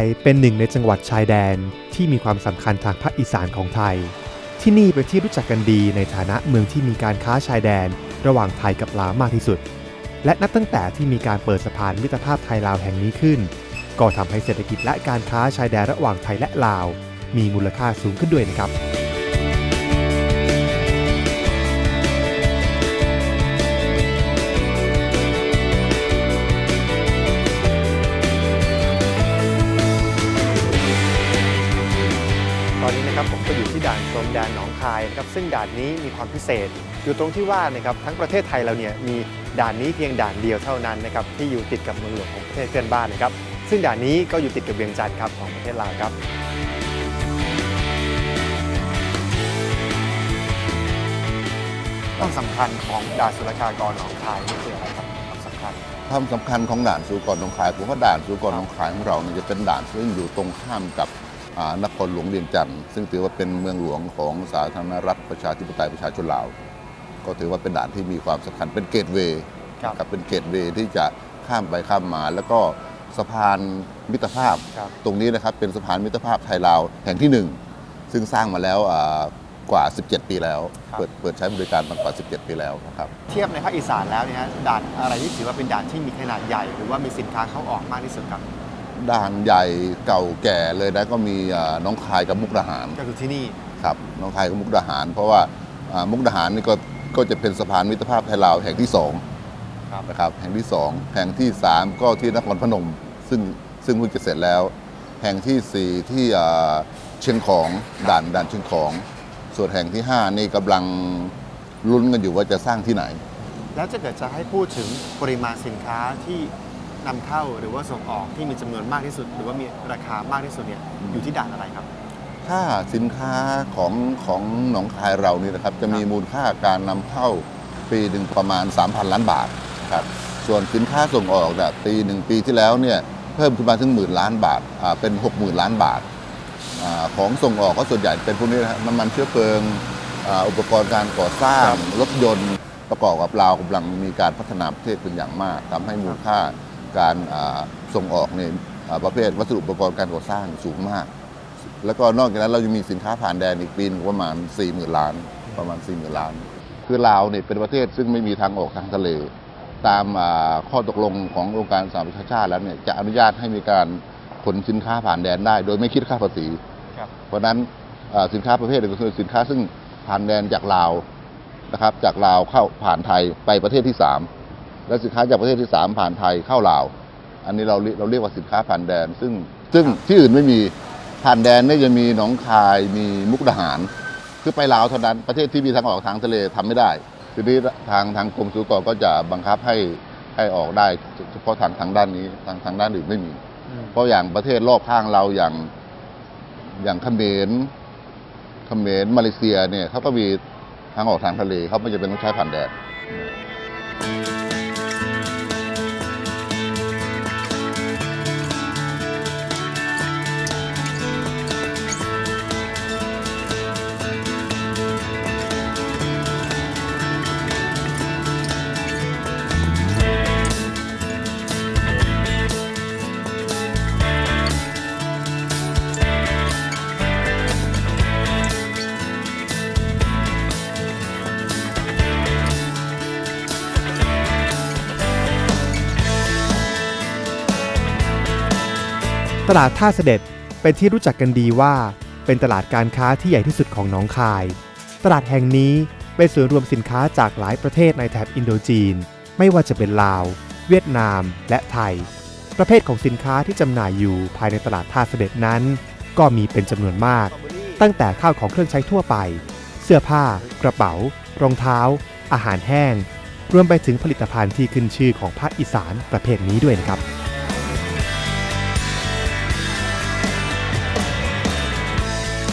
ยเป็นหนึ่งในจังหวัดชายแดนที่มีความสำคัญทางภาคอีสานของไทย ที่นี่เป็นที่รู้จักกันดีในฐานะเมืองที่มีการค้าชายแดน ระหว่างไทยกับลาวมากที่สุด และนับตั้งแต่ที่มีการเปิดสะพานมิตรภาพไทยลาวแห่งนี้ขึ้น ก็ทำให้เศรษฐกิจและการค้าชายแดนระหว่างไทยและลาว มีมูลค่าสูงขึ้นด้วยนะครับ มแดนหนองคายนะครับซึ่งด่านนี้มีความพิเศษ อยู่ตรงที่ว่านะครับทั้งประเทศไทยเราเนี่ยมีด่านนี้เพียงด่านเดียวเท่านั้นนะครับที่อยู่ติดกับเมืองหลวงของประเทศเพื่อนบ้านนะครับซึ่งด่านนี้ก็อยู่ติดกับเวียงจันทร์ครับของประเทศลาวครับต้องสำคัญของด่านสุลกากรหนองคายนี่คืออะไรครับความสำคัญ ความสำคัญของด่านสุลกรหนองคายผมว่าด่านสุลกรหนองคายของเราเนี่ยจะเป็นด่านซึ่งอยู่ตรงข้ามกับ นครหลวงเวียงจันทร์ซึ่งถือว่าเป็นเมืองหลวงของสาธารณรัฐประชาธิปไตยประชาชนลาว ก็ถือว่าเป็นด่านที่มีความสำคัญเป็นเกตเวย์ครับกับเป็นเกตเวย์ที่จะข้ามไปข้ามมา แล้วก็สะพานมิตรภาพครับตรงนี้นะครับเป็นสะพานมิตรภาพไทยลาวแห่งที่หนึ่งซึ่งสร้างมาแล้วอ่ากว่า 17 ปีแล้วครับเปิดเปิดใช้บริการมากว่า 17 ปีแล้วนะครับ เทียบในภาคอีสานแล้วเนี่ยฮะด่านอะไรที่ถือว่าเป็นด่านที่มีขนาดใหญ่ หรือว่ามีสินค้าเข้าออกมากที่สุดครับ ด่านใหญ่เก่าแก่เลยนะก็มีอ่าน้องคายกับมุกดาหารก็คือที่นี่ครับน้องคายกับมุกดาหาร เพราะว่าอ่ามุกดาหารนี่ก็ก็จะเป็นสะพานมิตรภาพไทยลาวแห่งที่สองครับนะครับแห่งที่สองแห่งที่สามก็ที่นครพนมซึ่งซึ่งเพิ่งจะเสร็จแล้ว แห่งที่สี่ที่อ่าเชียงของด่านด่านเชียงของ ส่วนแห่งที่ห้านี่กำลังลุ้นกันอยู่ว่าจะสร้างที่ไหน แล้วจะเกิดจะให้พูดถึงปริมาณสินค้าที่ นำเข้าหรือว่าส่งออกที่มีจำนวนมากที่สุด หรือว่ามีราคามากที่สุดเนี่ยอยู่ที่ด่านอะไรครับ ถ้าสินค้าของของหนองคายเรานี่นะครับ จะมีมูลค่าการนำเข้าปีหนึ่งประมาณ 3,000 ล้านบาทครับส่วนสินค้าส่งออกเนี่ยปีหนึ่งปีที่แล้วเนี่ยเพิ่มขึ้นมาถึงหมื่นล้านบาทอ่าเป็น 60,000 ล้านบาทอาของส่งออกก็ส่วนใหญ่เป็นพวกนี้นะฮะน้ำมันเชื้อเพลิงอาอุปกรณ์การก่อสร้างครับรถยนต์ประกอบกับลาวกำลังมีการพัฒนาประเทศเป็นอย่างมากทำให้มูลค่า การอ่าส่งออกเนี่ยอ่าประเภทวัสดุอุปกรณ์การก่อสร้างสูงมาก แล้วก็นอกจากนั้นเรายังมีสินค้าผ่านแดนอีกปีหนึงประมาณ 4 0,000 ล้าน ประมาณ 4 0,000 ล้าน คือลาวเนี่ยเป็นประเทศซึ่งไม่มีทางออกทางทะเล ตามอ่าข้อตกลงขององค์การสหประชาชาติแล้วเนี่ยจะอนุญาตให้มีการขนสินค้าผ่านแดนได้ โดยไม่คิดค่าภาษีครับเพราะฉะนั้นอ่าสินค้าประเภทหนึ่งก็คือสินค้าซึ่งผ่านแดนจากลาวนะครับจากลาวเข้าผ่านไทยไปประเทศที่ 3 และสินค้าจากประเทศที่ 3 ผ่านไทยเข้าลาว อันนี้เราเรียกเราเรียกว่าสินค้าผ่านแดน ซึ่งซึ่งที่อื่นไม่มีผ่านแดนเนี่ยจะมีหนองคายมีมุกดาหาร คือไปลาวเท่านั้นประเทศที่มีทางออกทางทะเลทำไม่ได้ทีนี้ทางทางกรมสุลกรก็จะบังคับให้ให้ออกได้เฉพาะทางทางด้านนี้ทางทางด้านอื่นไม่มี เพราะอย่างประเทศรอบข้างเราอย่างอย่างเขมรเขมรมาเลเซียเนี่ยเขาก็มีทางออกทางทะเลเขาไม่จำเป็นต้องใช้ผ่านแดน ตลาดท่าเสด็จเป็นที่รู้จักกันดีว่า เป็นตลาดการค้าที่ใหญ่ที่สุดของหนองคาย ตลาดแห่งนี้เป็นศูนย์รวมสินค้าจากหลายประเทศในแถบอินโดจีน ไม่ว่าจะเป็นลาว เวียดนาม และไทย ประเภทของสินค้าที่จำหน่ายอยู่ภายในตลาดท่าเสด็จนั้น ก็มีเป็นจำนวนมาก ตั้งแต่ข้าวของเครื่องใช้ทั่วไป เสื้อผ้า กระเป๋า รองเท้า อาหารแห้ง รวมไปถึงผลิตภัณฑ์ที่ขึ้นชื่อของภาคอีสานประเภทนี้ด้วยนะครับ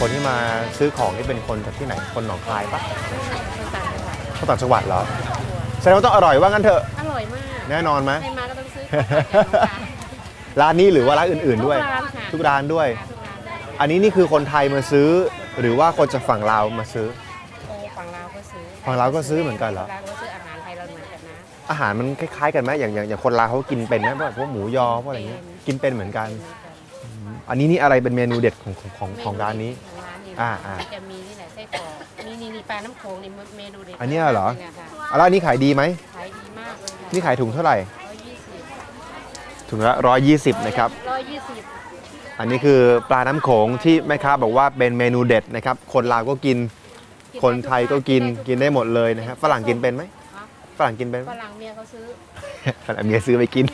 คนที่มาซื้อของนี่เป็นคนจากที่ไหนคนหนองคายปะเขาต่างจังหวัดเหรอแสดงว่าต้องอร่อยว่างั้นเถอะ อร่อยมาก แน่นอนไหมใครมาก็ต้องซื้อของฝากกันค่ะร้านนี้หรือว่าร้านอื่น ๆด้วย ทุกร้านค่ะทุกร้านด้วย ทุกร้านได้อันนี้นี่คือคนไทยมาซื้อ หรือว่าคนจากฝั่งลาวมาซื้อ โอ้ฝั่งลาวก็ซื้อฝั่งลาวก็ซื้อเหมือนกันเหรอ ฝั่งลาวก็ซื้ออาหารไทยเราเหมือนกันนะ อาหารมันคล้ายๆกันไหมอย่างอย่างอย่างคนลาวเขากินเป็นไหมพวกพวกหมูยอพวกอะไรเงี้ยกินเป็นเหมือนกันอันนี้ นี่อะไรเป็นเมนูเด็ดของของของของร้านนี้ ของร้านนี้อ่าอ่าจะมีนี่แหละไส้กรอกมีนี่นี่ปลาน้ำโขงนี่เมนูเด็ดอันเนี้ยเหรอนี่ยค่ะอะแล้วอันนี้ขายดีไหม ขายดีมากเลยค่ะนี่ขายถุงเท่าไหร่ ร้อยยี่สิบถุงละร้อยยี่สิบนะครับ ร้อยยี่สิบอันนี้คือปลาน้ำโขงที่แม่ค้าบอกว่าเป็นเมนูเด็ดนะครับ คนลาวก็กิน คนไทยก็กิน กินได้หมดเลยนะครับฝรั่งกินเป็นไหมฝรั่งกินเป็นไหมฝรั่งเมียเขาซื้อ ฝรั่งเมียซื้อไปกิน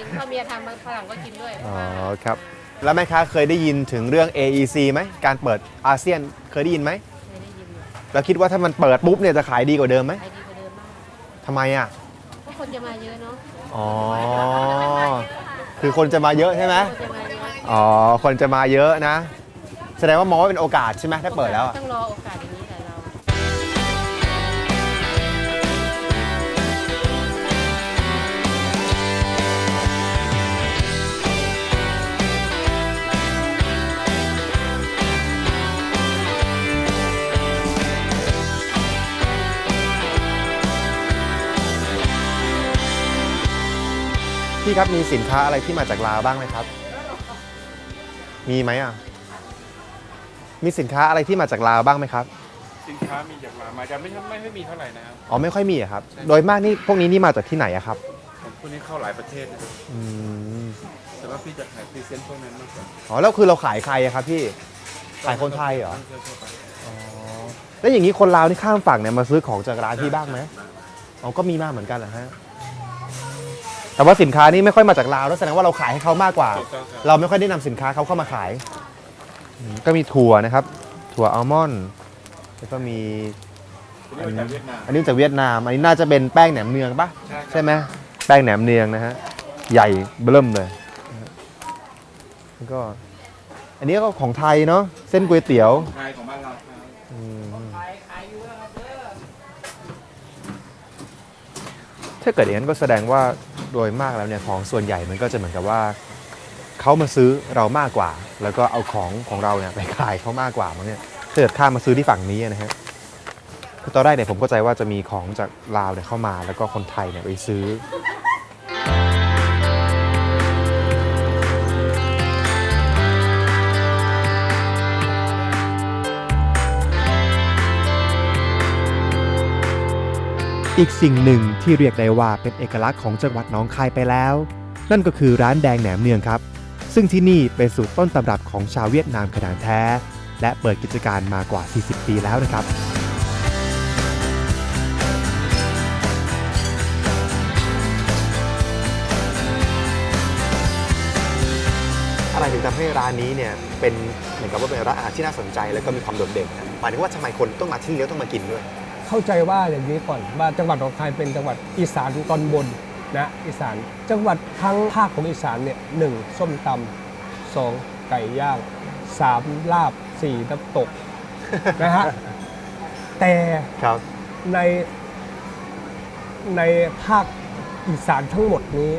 กินเพราะเมียทำฝรั่งก็กินด้วยเพอ๋อราะว่าครับ แล้วแม่ค้าเคยได้ยินถึงเรื่อง AEC ไหมการเปิดอาเซียนเคยได้ยินไหมเคยได้ยินอยู่แล้วคิดว่าถ้ามันเปิดปุ๊บเนี่ยจะขายดีกว่าเดิมไหมขายดีกว่าเดิมมากทำไมอะเพราะคนจะมาเยอะเนาะอ๋อคือคนจะมาเยอะใช่ไหมคนจะมาเยอะอ๋อคนจะมาเยอะนะ แสดงว่ามองว่าเป็นโอกาสใช่ไหมถ้าเปิดแล้วอะต้องรอโอกาส พี่ครับมีสินค้าอะไรที่มาจากลาวบ้างไหมครับ มีไหมอะ มีสินค้าอะไรที่มาจากลาวบ้างไหมครับ สินค้ามีจากลาวมาจะไม่ไม่ไม่มีเท่าไหร่นะครับ อ๋อไม่ค่อยมีอะครับ โดยมากนี่พวกนี้นี่มาจากที่ไหนอะครับผมพวกนี้เข้าหลายประเทศนะครับอืมแต่ว่าพี่จะขายพรีเซนต์พวกนั้นมากกว่าอ๋อแล้วคือเราขายใครอะครับ พี่ขายคนไทยเหรอ ท่งที่วทั่วไปอ๋อแล้วอย่างนี้คนลาวนี่ข้ามฝั่งเนี่ยมาซื้อของจากร้านพี่บ้างไหมอ๋อก็มีมากเหมือนกันเหรอฮะ แต่ว่าสินค้านี่ไม่ค่อยมาจากลาวแล้วแสดงว่าเราขายให้เขามากกว่า ถูกต้องครับ เราไม่ค่อยได้นำสินค้าเขาเข้ามาขายอืมก็มีถั่วนะครับ ถั่วอัลมอนด์แล้วก็มีอันนี้มาจากเวียดนามอันนี้จากเวียดนาม อันนี้น่าจะเป็นแป้งแหนมเนืองปะใช่ครับใช่ไหมแป้งแหนมเนืองนะฮะใหญ่เบิ่มเลยนะฮะแล้วก็ อันนี้ก็ของไทยเนาะเส้นก๋วยเตี๋ยว ไทยของบ้านเราครับอืมถ้าเกิดอย่างนั้นก็แสดงว่า โดยมากแล้วเนี่ยของส่วนใหญ่มันก็จะเหมือนกับว่าเขามาซื้อเรามากกว่า แล้วก็เอาของของเราเนี่ยไปขายเขามากกว่ามั้งเนี่ยเกิดข้ามมาซื้อที่ฝั่งนี้นะฮะคือตอนแรกเนี่ยผมเข้าใจว่าจะมีของจากลาวเนี่ยเข้ามา แล้วก็คนไทยเนี่ยไปซื้อ อีกสิ่งหนึ่งที่เรียกได้ว่าเป็นเอกลักษณ์ของจังหวัดหนองคายไปแล้ว นั่นก็คือร้านแดงแหนมเนืองครับ ซึ่งที่นี่เป็นสูตรต้นตำรับของชาวเวียดนามขนาดแท้ และเปิดกิจการมากว่า 40 ปีแล้วนะครับอะไรถึงทำให้ร้านนี้เนี่ยเป็นเหมือนกับว่าเป็นร้านอาหารที่น่าสนใจ แล้วก็มีความโดดเด่นหมายถึงว่าทำไมคนต้องมาที่นี่แล้วต้องมากินด้วย เข้าใจว่าอย่างนี้ก่อนว่าจังหวัดหนองคายเป็นจังหวัดอีสานตอนบนนะอีสานจังหวัดทั้งภาคของอีสานเนี่ยหนึ่งส้มตำสองไก่ย่างสามลาบสี่น้ำตกนะฮะแต่ครับในในภาคอีสานทั้งหมดนี้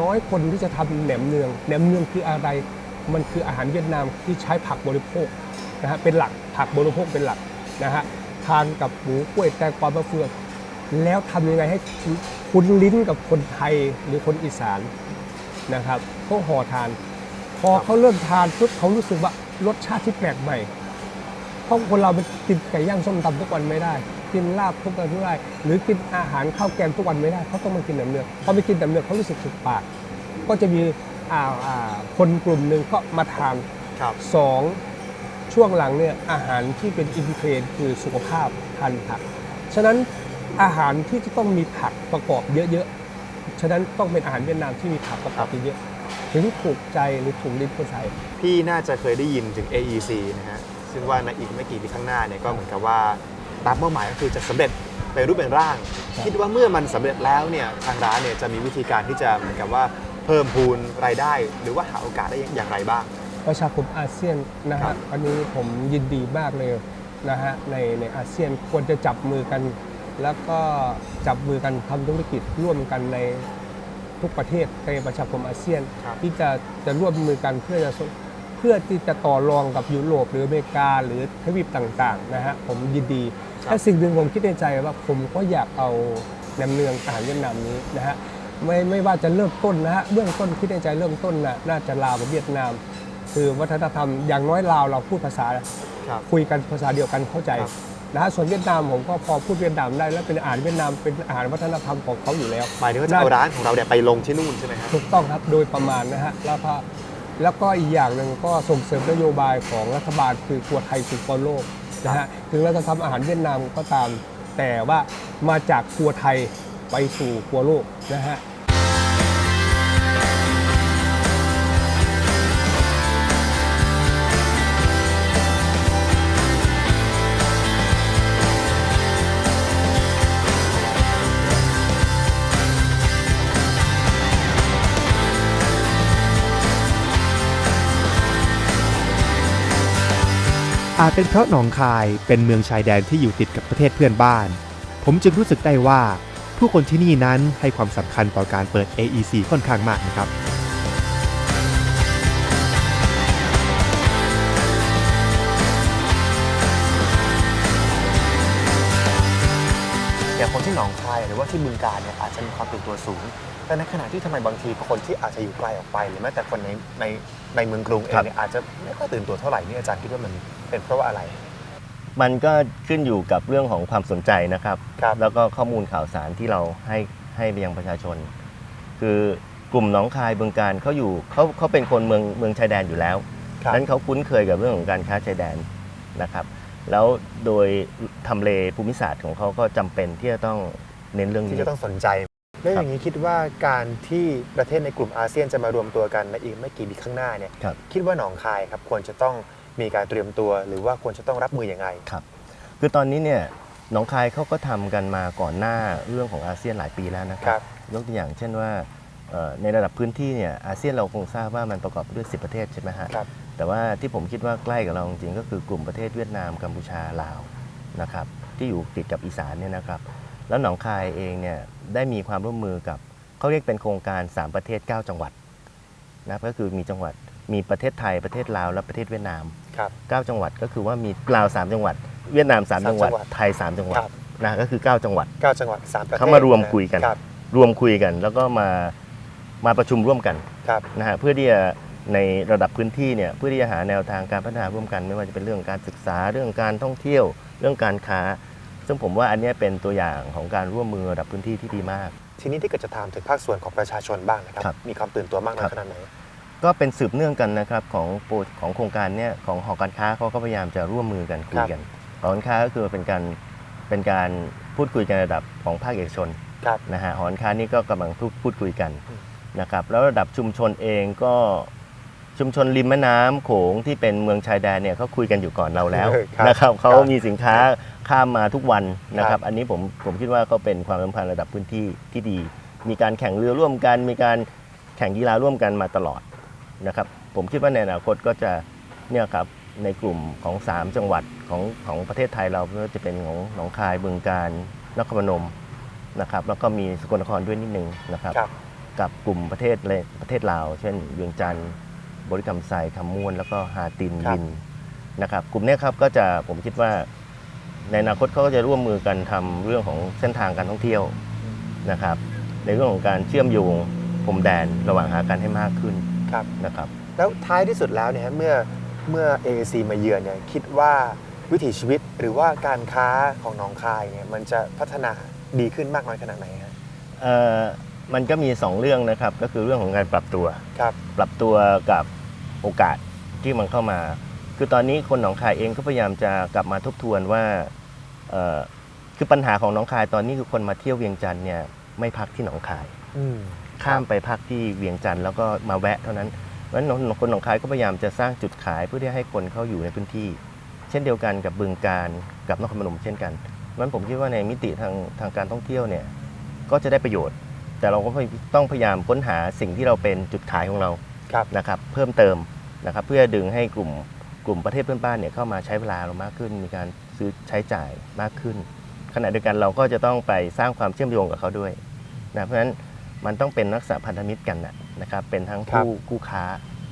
น้อยคนที่จะทำแหนมเนืองแหนมเนืองคืออะไรมันคืออาหารเวียดนามที่ใช้ผักบริโภคนะฮะเป็นหลักผักบริโภคเป็นหลักนะฮะ ทานกับหมูกล้วยแตงกวามะเฟืองแล้วทำยังไงให้คุ้นลิ้นกับคนไทยหรือคนอีสานนะครับเขาห่อทาน พอเขาเริ่มทานปุ๊บเขารู้สึกว่ารสชาติที่แปลกใหม่เพราะคนเรามันกินไก่ย่างส้มตำทุกวันไม่ได้ กินลาบทุกวันไม่ได้ หรือกินอาหารข้าวแกงทุกวันไม่ได้เขาต้องมากินแหนมเนืองพอไปกินแหนมเนืองเขารู้สึกถูกปาก ก็จะมีอ่าอ่าคนกลุ่มหนึ่งก็มาทานครับสอง ช่วงหลังเนี่ยอาหารที่เป็นอินเทรนด์คือสุขภาพทานผัก ฉะนั้นอาหารที่จะต้องมีผักประกอบเยอะๆ ฉะนั้นต้องเป็นอาหารเวียดนามที่มีผักประกอบเยอะๆถึงถูกใจหรือถูกลิ้นคนไทยพี่น่าจะเคยได้ยินถึง AEC นะฮะซึ่งว่าในอีกไม่กี่ปีข้างหน้าเนี่ยก็เหมือนกับว่าตามเป้าหมายก็คือจะสำเร็จเป็นรูปเป็นร่างครับคิดว่าเมื่อมันสำเร็จแล้วเนี่ยทางร้านเนี่ยจะมีวิธีการที่จะเหมือนกับว่าเพิ่มพูนรายได้ หรือว่าหาโอกาสได้อย่างไรบ้าง ประชาคมอาเซียนนะครัฮะบอันนี้ผมยินดีมากเลยนะฮะในในอาเซียนควรจะจับมือกัน แล้วก็จับมือกันทำธุรกิจร่วมกันในทุกประเทศในประชาคมอาเซียน ครับ ที่จะจะร่วมมือกันเพื่อจะสเพื่อที่จะต่อรองกับยุโรปหรืออเมริกาหรือทวีปต่างๆนะฮะผมยินดีและสิ่งหนึ่งผมคิดในใจว่าผมก็อยากเอาแหนมเนืองอาหารเวียดนามนี้นะฮะไม่ไม่ว่าจะเริ่มต้นนะฮะเบื้องต้นคิดในใจเริ่มต้นนะน่าจะลาวกับเวียดนาม คือวัฒนธรรมอย่างน้อยลาวเราพูดภาษาครับ คุยกันภาษาเดียวกันเข้าใจครับ นะฮะส่วนเวียดนามผมก็พอพูดเวียดนามได้แล้วเป็นอาหารเวียดนามเป็นอาหารวัฒนธรรมของเขาอยู่แล้ว หมายถึงว่าจะเอาร้านของเราเนี่ยไปลงที่นู่นใช่ไหมครับถูกต้องครับโดยประมาณนะฮะแล้วก็แล้วก็อีกอย่างหนึ่งก็ส่งเสริมนโยบายของรัฐบาลคือครัวไทยสู่ครัวโลกนะฮะถึงเราจะทำอาหารเวียดนามก็ตาม แต่ว่ามาจากครัวไทยไปสู่ครัวโลกนะฮะ อาจเป็นเพราะหนองคายเป็นเมืองชายแดนที่อยู่ติดกับประเทศเพื่อนบ้าน ผมจึงรู้สึกได้ว่า ผู้คนที่นี่นั้นให้ความสำคัญต่อการเปิด AEC ค่อนข้างมากนะครับอย่างคนที่หนองคายหรือว่าที่บึงการเนี่ยอาจจะมีความตื่นตัวสูง แต่ในขณะที่ทำไมบางทีคนที่อาจจะอยู่ไกลออกไป หรือแม้แต่คนในในในเมืองกรุงเองเนี่ยอาจจะไม่ค่อยตื่นตัวเท่าไหร่นี่อาจารย์คิดว่ามันเป็นเพราะว่าอะไร มันก็ขึ้นอยู่กับเรื่องของความสนใจนะครับ ครับ แล้วก็ข้อมูลข่าวสารที่เราให้ให้ไปยังประชาชน คือกลุ่มหนองคายบึงการเขาอยู่เขาเขาเป็นคนเมืองเมืองชายแดนอยู่แล้วครับ นั้นเขาคุ้นเคยกับเรื่องของการค้าชายแดนนะครับ แล้วโดยทำเลภูมิศาสตร์ของเขาก็จำเป็นที่จะต้องเน้นเรื่องที่นี้ จะต้องสนใจ แล้วอย่างนี้คิดว่าการที่ประเทศในกลุ่มอาเซียนจะมารวมตัวกันในอีกไม่กี่ปีข้างหน้าเนี่ยครับคิดว่าหนองคายครับควรจะต้องมีการเตรียมตัว หรือว่าควรจะต้องรับมือยังไงคือตอนนี้เนี่ยหนองคายเขาก็ทำกันมาก่อนหน้าเรื่องของอาเซียนหลายปีแล้วนะคครัรับยกตัวอย่างเช่นว่าเอ่อในระดับพื้นที่เนี่ยอาเซียนเราคงทราบว่ามันประกอบด้วย 10 ประเทศใช่ไหมฮะครับแต่ว่าที่ผมคิดว่าใกล้กับเราจริงๆก็คือกลุ่มประเทศเวียดนามกัมพูชาลาวนะครับที่อยู่ติดกับอีสานเนี่ยนะครับ แล้วหนองคายเองเนี่ยได้มีความร่วมมือกับเขาเรียกเป็นโครงการ 3 ประเทศ 9 จังหวัดนะครับก็คือมีจังหวัดมีประเทศไทยประเทศลาวและประเทศเวียดนามครับ9จังหวัดก็คือว่ามีลาว 3 จังหวัด เวียดนามสาม3จังหวัดจังหวัด ไทย 3 จังหวัดครับนะก็คือ 9 จังหวัดเก้าจังหวัดสามประเทศเขามารวมคุยกันครับรวมคุยกัน แล้วก็มามาประชุมร่วมกันครับนะฮะเพื่อที่จะในระดับพื้นที่เนี่ยเพื่อที่จะหาแนวทางการพัฒนาร่วมกัน ไม่ว่าจะเป็นเรื่องการศึกษาเรื่องการท่องเที่ยว เรื่องการค้า ซึ่งผมว่าอันเนี้ยเป็นตัวอย่างของการร่วมมือระดับพื้นที่ที่ดีมาก ทีนี้ที่เกิดจะถามถึงภาคส่วนของประชาชนบ้างนะครับ ครับมีความตื่นตัวมากน้อยขนาดไหน ก็เป็นสืบเนื่องกันนะครับของโปรของโครงการเนี้ยของหอการค้าเขาก็พยายามจะร่วมมือกันคุยกันหอการค้าก็คือเป็นการเป็นการพูดคุยกันระดับของภาคเอกชนครับนะฮะหอการค้านี่ก็กำลังพูดพูดคุยกันอืม นะครับแล้วระดับชุมชนเองก็ ชุมชนริมแม่น้ำโขงที่เป็นเมืองชายแดนเนี่ยเขาคุยกันอยู่ก่อนเราแล้วเออครับนะครับเขาครับมีสินค้าข้ามมาทุกวันนะคครัรับ บอันนี้ผมผมคิดว่าก็เป็นความสัมพันธ์ระดับพื้นที่ที่ดี มีการแข่งเรือร่วมกัน มีการแข่งกีฬาร่วมกันมาตลอดนะครับ ผมคิดว่าในอนาคตก็จะเนี่ยครับในกลุ่มของ 3 จังหวัดของของประเทศไทยเราไม่ว่าจะเป็นของหนองคายบึงกาฬนครพนมนะครับ แล้วก็มีสกลนครด้วยนิดนึงนะครับ ครับ กับกลุ่มประเทศเลยประเทศลาว เช่นเวียงจันทร์ บริกรรมไซคำม่วน แล้วก็ฮาตินครับยินนะครับกลุ่มเนี้ยครับก็จะผมคิดว่าในอนาคตเขาก็จะร่วมมือกันทำเรื่องของเส้นทางการท่องเที่ยวนะครับ ในเรื่องของการเชื่อมโยงพรมแดนระหว่างหากันให้มากขึ้นครับ นะครับ แล้วท้ายที่สุดแล้วเนี่ยฮะเมื่อเมื่อ AAC มาเยือนเนี่ยคิดว่าวิถีชีวิตหรือว่าการค้าของหนองคายเนี่ยมันจะพัฒนาดีขึ้นมากน้อยขนาดไหนฮะเอ่อมันก็มี 2 เรื่องนะครับ ก็คือเรื่องของการปรับตัว ครับ ปรับตัวกับ โอกาสที่มันเข้ามา คือตอนนี้คนหนองคายเองก็พยายามจะกลับมาทบทวนว่าคือปัญหาของหนองคายตอนนี้คือคนมาเที่ยวเวียงจันทร์เนี่ยไม่พักที่หนองคายข้ามไปพักที่เวียงจันทร์แล้วก็มาแวะเท่านั้นเพราะฉะนั้นคนหนองคายก็พยายามจะสร้างจุดขายเพื่อที่ให้คนเข้าอยู่ในพื้นที่ เช่นเดียวกันกับบึงการกับนครพนมเช่นกันเพราะฉะนั้นผมคิดว่าในมิติทางทางการท่องเที่ยวเนี่ยก็จะได้ประโยชน์ แต่เราก็ต้องพยายามค้นหาสิ่งที่เราเป็นจุดขายของเรา ครับ นะครับเพิ่มเติมนะครับเพื่อดึงให้กลุ่มกลุ่มประเทศเพื่อนบ้านเนี่ยเข้ามาใช้เวลาเรามากขึ้น มีการซื้อใช้จ่ายมากขึ้น ขณะเดียวกันเราก็จะต้องไปสร้างความเชื่อมโยงกับเขาด้วยนะเพราะฉะนั้นมันต้องเป็นลักษณะพันธมิตรกันนะนะครับเป็นทั้งผู้คู่ค้า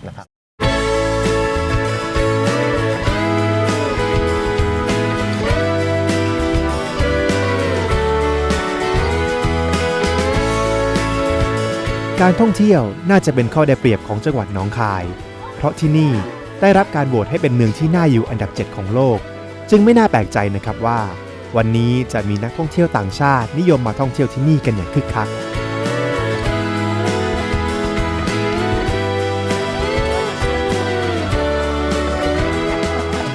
นะครับ การท่องเที่ยวน่าจะเป็นข้อได้เปรียบของจังหวัดหนองคาย เพราะที่นี่ได้รับการโหวตให้เป็นเมืองที่น่าอยู่อันดับ 7 ของโลก จึงไม่น่าแปลกใจนะครับว่า วันนี้จะมีนักท่องเที่ยวต่างชาตินิยมมาท่องเที่ยวที่นี่กันอย่างคึกคัก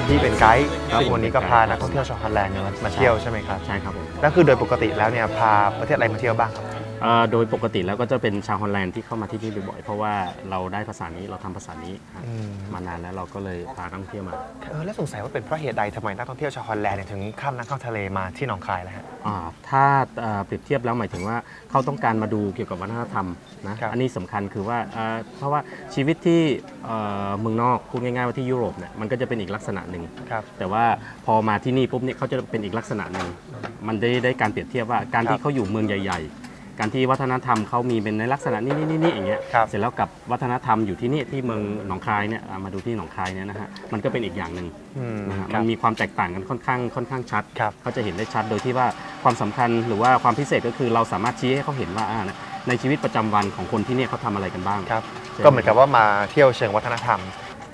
ที่เป็นไกด์ครับซึ่งวันนี้ก็ผมเป็นไกด์พานักท่องเที่ยวชาวฮอลแลนด์เนี่ยมามาเที่ยวใช่ไหมครับใช่ครับผม แล้วคือโดยปกติแล้วเนี่ยพาประเทศอะไรมาเที่ยวบ้างครับเอ่อ โดยปกติแล้วก็จะเป็นชาวฮอลแลนด์ที่เข้ามาที่นี่บ่อยๆ เพราะว่าเราได้ภาษานี้เราทำภาษานี้ฮะอืมมานานแล้วเราก็เลยพานักท่องเที่ยวมาเออแล้วสงสัยว่าเป็นเพราะเหตุใดทำไมนักท่องเที่ยวชาวฮอลแลนด์เนี่ยถึงข้ามน้ำข้ามทะเลมาที่หนองคายแล้วฮะอ่าถ้าเอ่อเปรียบเทียบแล้วหมายถึงว่าเขาต้องการมาดูเกี่ยวกับวัฒนธรรมนะครับอันนี้สำคัญคือว่าเอ่อเพราะว่าชีวิตที่เอ่อเมืองนอกพูดง่ายๆว่าที่ยุโรปเนี่ยมันก็จะเป็นอีกลักษณะหนึ่งครับแต่ว่าพอมาที่นี่ปุ๊บเนี่ยเขาจะเป็นอีกลักษณะหนึ่งมันได้ได้การเปรียบเทียบว่าการครับที่เขาอยู่เมืองใหญ่ ๆ การที่วัฒนธรรมเขามีเป็นในลักษณะนี้นี่นี่อย่างเงี้ยครับ เสร็จแล้วกับวัฒนธรรมอยู่ที่นี่ที่เมืองหนองคายเนี่ยอ่ามาดูที่หนองคายเนี่ยนะฮะมันก็เป็นอีกอย่างหนึ่งอืมนะฮะครัมับ นมีความแตกต่างกันค่อนข้างค่อนข้างชัดครับ เขาจะเห็นได้ชัดโดยที่ว่าความสำคัญหรือว่าความพิเศษก็คือเราสามารถชี้ให้เขาเห็นว่าอ่าในชีวิตประจำวันของคนที่เนี่ยเขาทำอะไรกันบ้าง ครับ ใช่ ก็เหมือนกับว่ามาเที่ยวเชิงวัฒนธรรม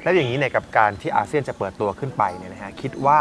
แล้วอย่างนี้เนี่ยกับการที่อาเซียนจะเปิดตัวขึ้นไปเนี่ยนะฮะคิดว่า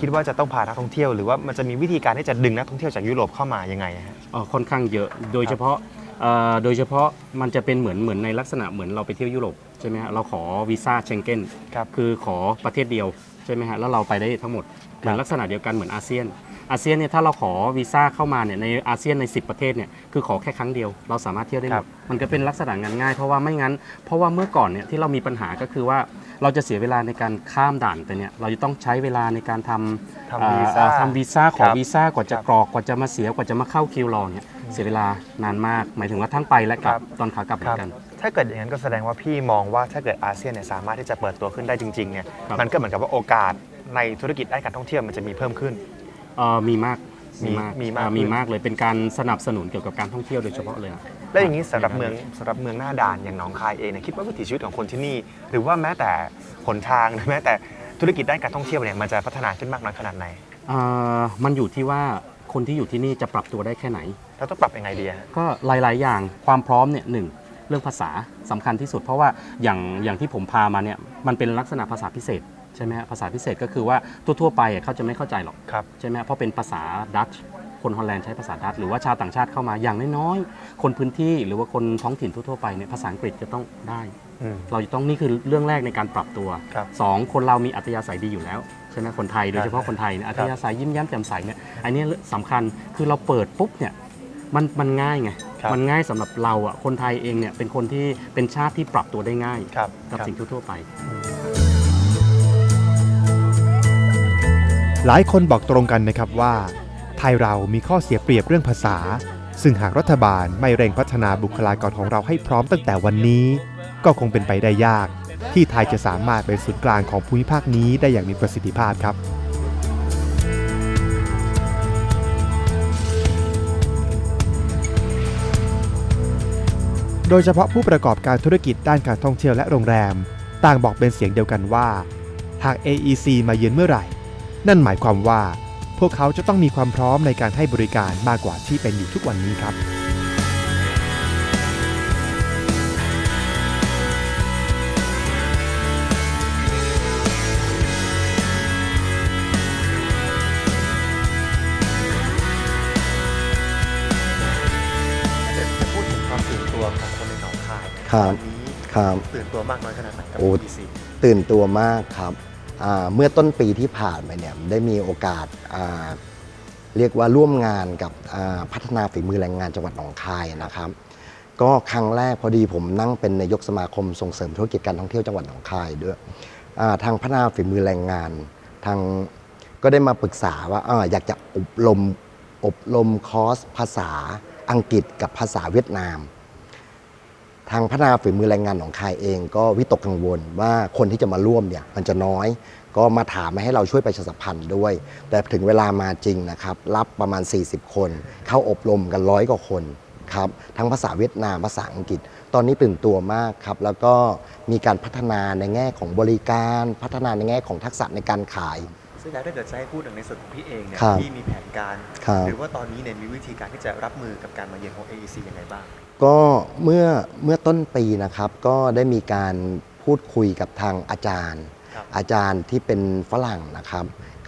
คิดว่าจะต้องพานักท่องเที่ยว หรือว่ามันจะมีวิธีการที่จะดึงนักท่องเที่ยวจากยุโรปเข้ามายังไงฮะ เอ่อค่อนข้างเยอะ โดยเฉพาะเอ่อโดยเฉพาะมันจะเป็นเหมือนเหมือนในลักษณะเหมือนเราไปเที่ยวยุโรปใช่ไหมฮะ เราขอวีซ่าเชงเก้นครับ คือขอประเทศเดียวใช่ไหมฮะ แล้วเราไปได้ทั้งหมด เหมือนลักษณะเดียวกันเหมือนอาเซียน อาเซียนเนี่ยถ้าเราขอวีซ่าเข้ามาเนี่ยในอาเซียนใน 10 ประเทศเนี่ยคือขอแค่ครั้งเดียวเราสามารถเที่ยวได้หคมรัดบมันก็เป็นลักษณะงานง่ายเพราะว่าไม่งั้น เพราะว่าเมื่อก่อนเนี่ยที่เรามีปัญหาก็คือว่าเราจะเสียเวลาในการข้ามด่านไปเนี่ยเราจะต้องใช้เวลาในการทำทำวีซ่าเอ่อทำวีซ่าขครัอบวีซ่ากว่าจะครับกรอกกว่าจะมาเสียกว่าจะมาเข้าคิวรอเนี่ยเสียเวลานานมาก หมายถึงว่าทั้งไปและกลัครับบตอนขากลับเหคมืรัอบนกันถ้าเกิดอย่างนั้นก็แสดงว่าพี่มองว่าถ้าเกิดอาเซียนเนี่ยสามารถที่จะเปิดตัวขึ้นได้จริงๆเนี่ยครับมันก็เหมือนกับว่าโอกาสในธุรกิจด้านการท่องเที่ยวมันจะมีเพิ่มขึ้น เอ่อมีมากมีมีมากมีมากอ่มีขึ้นมากเลยเป็นการสนับสนุนเกี่ยวกับการท่องเที่ยวโดยเฉพาะเลยอะแล้วอย่างนี้สำหรับเมืองสำหรับเมืองหน้าด่านอย่างหนองคายเองเนี่ยคิดว่าวิถีชีวิตของคนที่นี่ หรือว่าแม้แต่หนทางหรือแม้แต่ธุรกิจด้านการท่องเที่ยวเนี่ยมันจะพัฒนาขึ้นมากน้อยขนาดไหนเอ่อมันอยู่ที่ว่าคนที่อยู่ที่นี่จะปรับตัวได้แค่ไหน เราต้องปรับยังไงดีอะ ก็หลาย ๆ อย่างความพร้อมเนี่ยหนึ่งเรื่องภาษาสำคัญที่สุด เพราะว่าอย่างอย่างที่ผมพามาเนี่ยมันเป็นลักษณะภาษาพิเศษ ใช่ไหมฮะภาษาพิเศษก็คือว่าทั่วๆไปอะเขาจะไม่เข้าใจหรอก ครับ ใช่ไหมฮะเพราะเป็นภาษาดัตช์คนฮอลแลนด์ใช้ภาษาดัตช์หรือว่าชาวต่างชาติเข้ามาอย่างน้อยๆ คนพื้นที่หรือว่าคนท้องถิ่นทั่วๆไปเนี่ยภาษาอังกฤษจะต้องได้ อืม เราจะต้องนี่คือเรื่องแรกในการปรับตัวครับสองคนเรามีอัธยาศัยดีอยู่แล้วใช่ไหมคนไทยโดยเฉพาะคนไทยเนี่ยอัธยาศัยยิ้มแย้มแจ่มใสเนี่ยอันเนี้ยสำคัญคือเราเปิดปุ๊บเนี่ยมันมันง่ายไงครับ มันง่ายสำหรับเราอะคนไทยเองเนี่ยเป็นคนที่เป็นชาติที่ปรับตัวได้ง่าย ครับ กับครับสิ่งทั่วๆไป หลายคนบอกตรงกันนะครับว่า ไทยเรามีข้อเสียเปรียบเรื่องภาษา ซึ่งหากรัฐบาลไม่เร่งพัฒนาบุคลากรของเราให้พร้อมตั้งแต่วันนี้ ก็คงเป็นไปได้ยาก ที่ไทยจะสามารถเป็นศูนย์กลางของภูมิภาคนี้ได้อย่างมีประสิทธิภาพครับโดยเฉพาะผู้ประกอบการธุรกิจด้านการท่องเที่ยวและโรงแรม ต่างบอกเป็นเสียงเดียวกันว่า หาก AEC มาเยือนเมื่อไหร่ นั่นหมายความว่า พวกเขาจะต้องมีความพร้อมในการให้บริการมากกว่าที่เป็นอยู่ทุกวันนี้ครับถ้าเกิดจะพูดถึงความตื่นตัวของคนในหนองคายครับตอนนี้ครับตื่นตัวมากน้อยขนาดไหนกับ โอ้ EC ตื่นตัวมากครับอ่า เมื่อต้นปีที่ผ่านมาเนี่ยได้มีโอกาสาเรียกว่าร่วมงานกับพัฒนาฝีมือแรงงานจังหวัดหนองคายนะครับ ก็ครั้งแรกพอดีผมนั่งเป็นนายกสมาคมส่งเสริมธุรกิจการท่องเที่ยวจังหวัดหนองคายด้วยาทางพัฒนาฝีมือแรงงานทางก็ได้มาปรึกษาว่าอาอยากจะอบรมอบรมคอร์สภาษาอังกฤษกับภาษาเวียดนาม ทางพัฒนาฝีมือแรงงานหนองคายเองก็วิตกกังวลว่าคนที่จะมาร่วมเนี่ยมันจะน้อย ก็มาถามมาให้เราช่วยประชาสัมพันธ์ด้วย แต่ถึงเวลามาจริงนะครับ รับประมาณ 40 คน เข้าอบรมกันร้อยกว่าคนครับทั้งภาษาเวียดนามภาษาอังกฤษ ตอนนี้ตื่นตัวมากครับ แล้วก็มีการพัฒนาในแง่ของบริการ พัฒนาในแง่ของทักษะในการขาย ซึ่งแล้วถ้าเกิดจะให้พูดถึงในส่วนของพี่เองเนี่ยครับพี่มีแผนการ ครับ หรือว่าตอนนี้เนี่ยมีวิธีการที่จะรับมือกับการมาเยือนของ AEC ยังไงบ้าง ก็เมื่อเมื่อต้นปีนะครับก็ได้มีการพพูดคุยกับทางอาจารย์ ครับ อาจารย์ที่เป็นฝรั่งนะครับ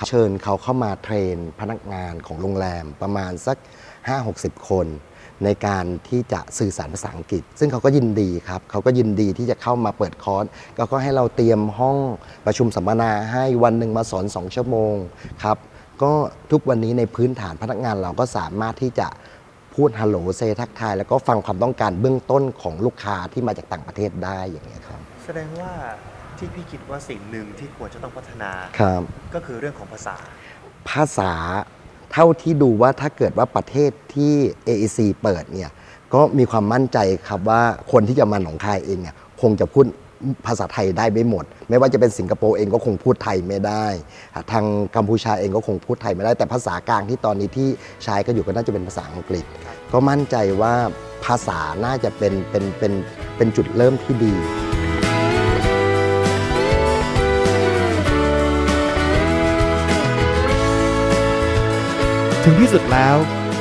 เชิญเขาเข้ามาเทรนพนักงานของโรงแรมประมาณสัก 5-60 คน ในการที่จะสื่อสารภาษาอังกฤษ ซึ่งเขาก็ยินดีครับเขาก็ยินดีที่จะเข้ามาเปิดคอร์สก็ก็ให้เราเตรียมห้องประชุมสัมมนาให้วันหนึ่งมาสอน 2 ชั่วโมงครับ ก็ทุกวันนี้ในพื้นฐานพนักงานเราก็สามารถที่จะ พูดฮัลโหลเซทักทายแล้วก็ฟังความต้องการเบื้องต้นของลูกค้าที่มาจากต่างประเทศได้อย่างนี้ยครับ แสดงว่าที่พี่คิดว่าสิ่งหนึ่งที่ควรจะต้องพัฒนาครับ ก็คือเรื่องของภาษา ภาษาเท่าที่ดูว่าถ้าเกิดว่าประเทศที่ AEC เปิดเนี่ยก็มีความมั่นใจครับว่าคนที่จะมาหนองคายเองเนี่ยคงจะพูด ภาษาไทยได้ไม่หมด ไม่ว่าจะเป็นสิงคโปร์เองก็คงพูดไทยไม่ได้ทางกัมพูชาเองก็คงพูดไทยไม่ได้ แต่ภาษากลางที่ตอนนี้ที่ใช้ก็อยู่ก็น่าจะเป็นภาษาอังกฤษ ก็มั่นใจว่าภาษาน่าจะเป็นเป็นเป็นเป็นจุดเริ่มที่ดีถึงที่สุดแล้ว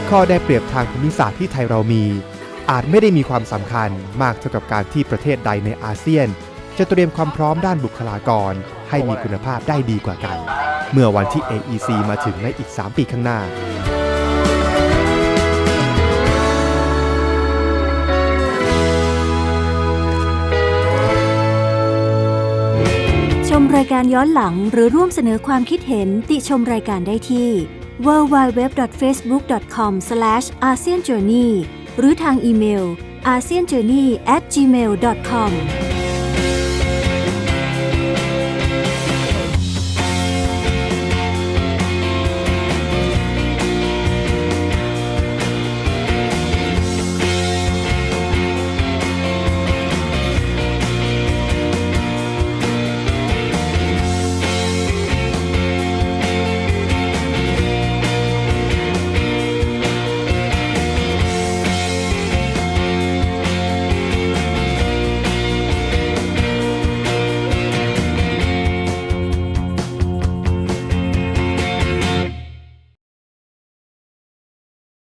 ข้อได้เปรียบทางภูมิศาสตร์ที่ไทยเรามี อาจไม่ได้มีความสำคัญมากเท่ากับการที่ประเทศใดในอาเซียน จะเตรียมความพร้อมด้านบุคลากร ให้มีคุณภาพได้ดีกว่ากัน เมื่อวันที่ AEC มาถึงในอีก 3 ปีข้างหน้า ชมรายการย้อนหลังหรือร่วมเสนอความคิดเห็นติชมรายการได้ที่ www.facebook.com/asianjourney หรือทางอีเมล asianjourney@gmail.com